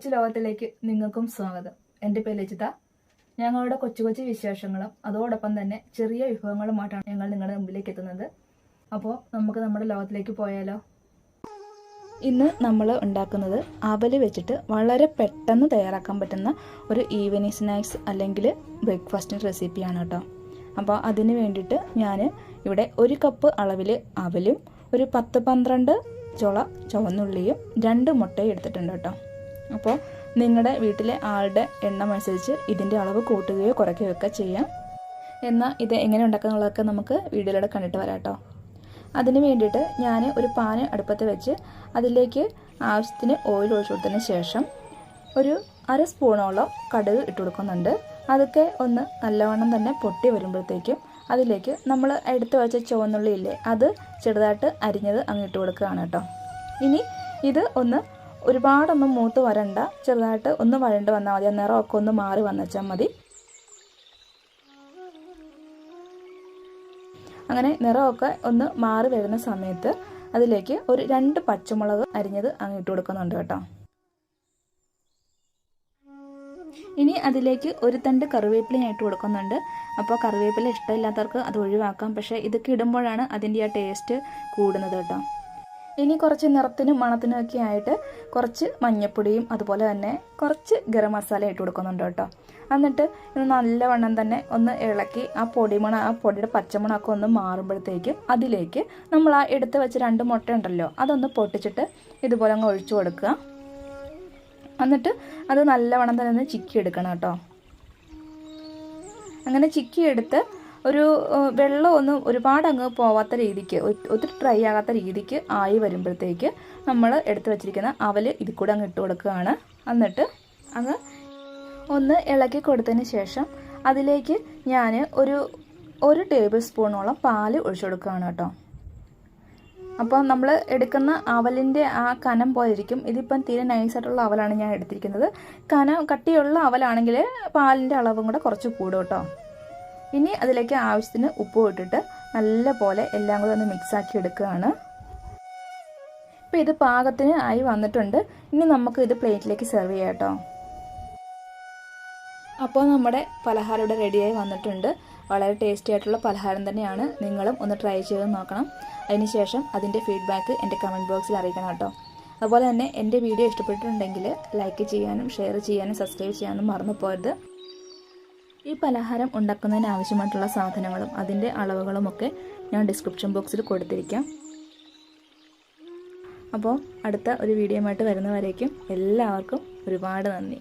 കൊച്ചു ലോകത്തിലേക്ക് നിങ്ങൾക്കും സ്വാഗതം. എന്റെ പേര് ലജിത. ഞങ്ങളുടെ കൊച്ചു കൊച്ചു വിശേഷങ്ങളും അതോടൊപ്പം തന്നെ ചെറിയ വിഭവങ്ങളുമായിട്ടാണ് ഞങ്ങൾ നിങ്ങളുടെ മുമ്പിലേക്ക് എത്തുന്നത്. അപ്പോൾ നമുക്ക് നമ്മുടെ ലോകത്തിലേക്ക് പോയാലോ? ഇന്ന് നമ്മൾ ഉണ്ടാക്കുന്നത് അവൽ വെച്ചിട്ട് വളരെ പെട്ടെന്ന് തയ്യാറാക്കാൻ പറ്റുന്ന ഒരു ഈവനിങ് സ്നാക്സ് അല്ലെങ്കിൽ ബ്രേക്ക്ഫാസ്റ്റിന്റെ റെസിപ്പിയാണ് കേട്ടോ. അപ്പോൾ അതിന് വേണ്ടിയിട്ട് ഞാൻ ഇവിടെ ഒരു കപ്പ് അളവിൽ അവലും ഒരു പത്ത് പന്ത്രണ്ട് ചുള ചുവന്നുള്ളിയും രണ്ട് മുട്ടയും എടുത്തിട്ടുണ്ട് കേട്ടോ. അപ്പോൾ നിങ്ങളുടെ വീട്ടിലെ ആളുടെ എണ്ണം അനുസരിച്ച് ഇതിന്റെ അളവ് കൂട്ടുകയോ കുറയ്ക്കുകയോ ഒക്കെ ചെയ്യാം. എന്നാൽ ഇത് എങ്ങനെ ഉണ്ടാക്കാന്നുള്ളതൊക്കെ നമുക്ക് വീഡിയോയിലൂടെ കണ്ടിട്ട് വരാം കേട്ടോ അതിന് വേണ്ടിയിട്ട് ഞാൻ ഒരു പാന് അടുപ്പത്ത് വെച്ച് അതിലേക്ക് ആവശ്യത്തിന് ഓയിൽ ഒഴിച്ചു കൊടുത്തതിന് ശേഷം ഒരു അര സ്പൂണോളം കടുക് ഇട്ട് കൊടുക്കുന്നുണ്ട്. അതൊക്കെ ഒന്ന് നല്ലവണ്ണം തന്നെ പൊട്ടി വരുമ്പോഴത്തേക്കും അതിലേക്ക് നമ്മൾ എടുത്തു വെച്ച ചുവന്നുള്ളി ഇല്ലേ അത് ചെറുതായിട്ട് അരിഞ്ഞത് അങ്ങ് ഇട്ട് കൊടുക്കുകയാണ് കേട്ടോ. ഇനി ഇത് ഒന്ന് ഒരുപാടൊന്നും മൂത്ത് വരണ്ട. ചെറുതായിട്ട് ഒന്ന് വഴണ്ട് വന്നാൽ മതി. ആ നിറമൊക്കെ ഒന്ന് മാറി വന്നച്ചാൽ മതി. അങ്ങനെ നിറമൊക്കെ ഒന്ന് മാറി വരുന്ന സമയത്ത് അതിലേക്ക് ഒരു രണ്ട് പച്ചമുളക് അരിഞ്ഞത് അങ്ങ് ഇട്ട് കൊടുക്കുന്നുണ്ട് കേട്ടോ. ഇനി അതിലേക്ക് ഒരു തണ്ട് കറിവേപ്പില ഞാൻ കൊടുക്കുന്നുണ്ട്. അപ്പോൾ കറിവേപ്പില ഇഷ്ടമില്ലാത്തവർക്ക് അത് ഒഴിവാക്കാം. പക്ഷേ ഇതൊക്കെ ഇടുമ്പോഴാണ് അതിന്റെ ആ ടേസ്റ്റ് കൂടുന്നത് കേട്ടോ. ഇനി കുറച്ച് നിറത്തിനും മണത്തിനും ഒക്കെ ആയിട്ട് കുറച്ച് മഞ്ഞപ്പൊടിയും അതുപോലെ തന്നെ കുറച്ച് ഗരം മസാല ഇട്ട് കൊടുക്കുന്നുണ്ട് കേട്ടോ. എന്നിട്ട് ഇത് നല്ലവണ്ണം തന്നെ ഒന്ന് ഇളക്കി ആ പൊടിമണ ആ പൊടിയുടെ പച്ചമണമൊക്കെ ഒന്ന് മാറുമ്പോഴത്തേക്കും അതിലേക്ക് നമ്മൾ ആ എടുത്ത് വെച്ച രണ്ട് മുട്ട ഉണ്ടല്ലോ അതൊന്ന് പൊട്ടിച്ചിട്ട് ഇതുപോലെ അങ്ങ് ഒഴിച്ചു കൊടുക്കുക. എന്നിട്ട് അത് നല്ലവണ്ണം തന്നെ ഒന്ന് ചിക്കി എടുക്കണം കേട്ടോ. അങ്ങനെ ചിക്കി എടുത്ത് ഒരു വെള്ളമൊന്നും ഒരുപാട് അങ്ങ് പോവാത്ത രീതിക്ക് ഒത്തിരി ഡ്രൈ ആകാത്ത രീതിക്ക് ആയി വരുമ്പോഴത്തേക്ക് നമ്മൾ എടുത്തു വെച്ചിരിക്കുന്ന അവൽ ഇതിൽ കൂടെ അങ്ങ് ഇട്ട് കൊടുക്കുകയാണ്. എന്നിട്ട് അങ്ങ് ഒന്ന് ഇളക്കി കൊടുത്തതിന് ശേഷം അതിലേക്ക് ഞാൻ ഒരു ഒരു ടേബിൾ സ്പൂണോളം പാൽ ഒഴിച്ചു കൊടുക്കുകയാണ് കേട്ടോ. അപ്പോൾ നമ്മൾ എടുക്കുന്ന അവലിന്റെ ആ കനം പോലെ ഇരിക്കും ഇതിപ്പം തീരെ നൈസായിട്ടുള്ള അവലാണ് ഞാൻ എടുത്തിരിക്കുന്നത്. കനം കട്ടിയുള്ള അവലാണെങ്കിൽ പാലിന്റെ അളവും കൂടെ കുറച്ച് കൂടും കേട്ടോ. ഇനി അതിലേക്ക് ആവശ്യത്തിന് ഉപ്പ് ഇട്ടിട്ട് നല്ല പോലെ എല്ലാം കൂടെ ഒന്ന് മിക്സാക്കി എടുക്കുകയാണ്. ഇപ്പം ഇത് പാകത്തിന് ആയി വന്നിട്ടുണ്ട്. ഇനി നമുക്ക് ഇത് പ്ലേറ്റിലേക്ക് സെർവ് ചെയ്യാം കേട്ടോ. അപ്പോൾ നമ്മുടെ പലഹാരം ഇവിടെ റെഡിയായി വന്നിട്ടുണ്ട്. വളരെ ടേസ്റ്റി ആയിട്ടുള്ള പലഹാരം തന്നെയാണ്. നിങ്ങളും ഒന്ന് ട്രൈ ചെയ്ത് നോക്കണം. അതിനുശേഷം അതിന്റെ ഫീഡ്ബാക്ക് എന്റെ കമന്റ് ബോക്സിൽ അറിയിക്കണം കേട്ടോ. അതുപോലെ തന്നെ എന്റെ വീഡിയോ ഇഷ്ടപ്പെട്ടിട്ടുണ്ടെങ്കിൽ ലൈക്ക് ചെയ്യാനും ഷെയർ ചെയ്യാനും സബ്സ്ക്രൈബ് ചെയ്യാനും മറന്നു പോകരുത്. ഈ പലഹാരം ഉണ്ടാക്കുന്നതിന് ആവശ്യമായിട്ടുള്ള സാധനങ്ങളും അതിന്റെ അളവുകളുമൊക്കെ ഞാൻ ഡിസ്ക്രിപ്ഷൻ ബോക്സിൽ കൊടുത്തിരിക്കാം. അപ്പോൾ അടുത്ത ഒരു വീഡിയോ ആയിട്ട് വരുന്നവരേക്കും എല്ലാവർക്കും ഒരുപാട് നന്ദി.